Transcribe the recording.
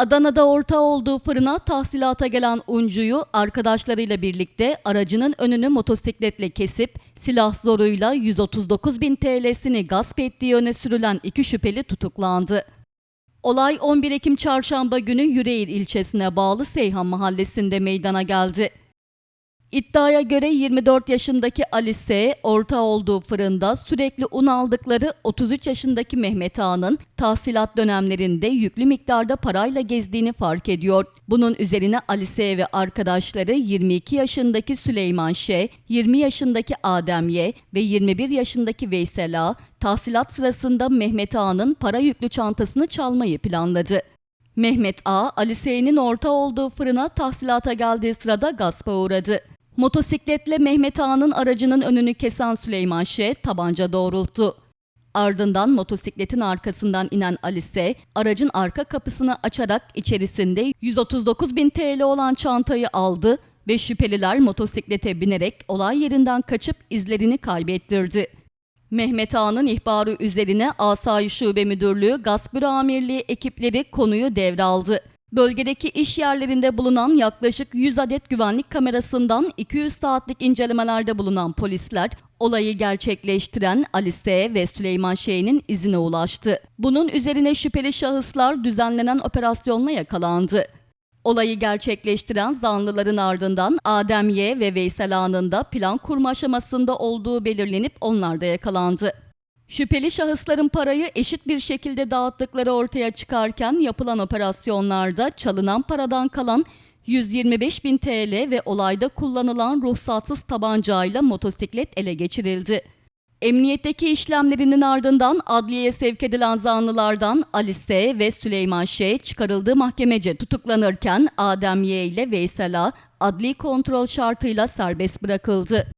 Adana'da orta olduğu fırına tahsilata gelen Uncu'yu arkadaşlarıyla birlikte aracının önünü motosikletle kesip silah zoruyla 139 bin TL'sini gasp ettiği öne sürülen iki şüpheli tutuklandı. Olay 11 Ekim çarşamba günü Yüreğir ilçesine bağlı Seyhan mahallesinde meydana geldi. İddiaya göre 24 yaşındaki Alice, orta olduğu fırında sürekli un aldıkları 33 yaşındaki Mehmet Ağa'nın tahsilat dönemlerinde yüklü miktarda parayla gezdiğini fark ediyor. Bunun üzerine Alice ve arkadaşları 22 yaşındaki Süleyman Şe, 20 yaşındaki Adem Y ve 21 yaşındaki Veysel Ağa, tahsilat sırasında Mehmet Ağa'nın para yüklü çantasını çalmayı planladı. Mehmet A, Alise'nin orta olduğu fırına tahsilata geldiği sırada gaspa uğradı. Motosikletle Mehmet Ağa'nın aracının önünü kesen Süleyman Şe tabanca doğrulttu. Ardından motosikletin arkasından inen Alice, aracın arka kapısını açarak içerisinde 139 bin TL olan çantayı aldı ve şüpheliler motosiklete binerek olay yerinden kaçıp izlerini kaybettirdi. Mehmet Ağa'nın ihbarı üzerine Asayiş Şube Müdürlüğü Gasp Büro Amirliği ekipleri konuyu devraldı. Bölgedeki iş yerlerinde bulunan yaklaşık 100 adet güvenlik kamerasından 200 saatlik incelemelerde bulunan polisler olayı gerçekleştiren Alice ve Süleyman Şeyh'in izine ulaştı. Bunun üzerine şüpheli şahıslar düzenlenen operasyonla yakalandı. Olayı gerçekleştiren zanlıların ardından Adem Y ve Veysel Ağa'nın da plan kurma aşamasında olduğu belirlenip onlar da yakalandı. Şüpheli şahısların parayı eşit bir şekilde dağıttıkları ortaya çıkarken yapılan operasyonlarda çalınan paradan kalan 125 bin TL ve olayda kullanılan ruhsatsız tabancayla motosiklet ele geçirildi. Emniyetteki işlemlerinin ardından adliyeye sevk edilen zanlılardan Alice ve Süleyman Şe çıkarıldığı mahkemece tutuklanırken Adem Y ile Veysel A adli kontrol şartıyla serbest bırakıldı.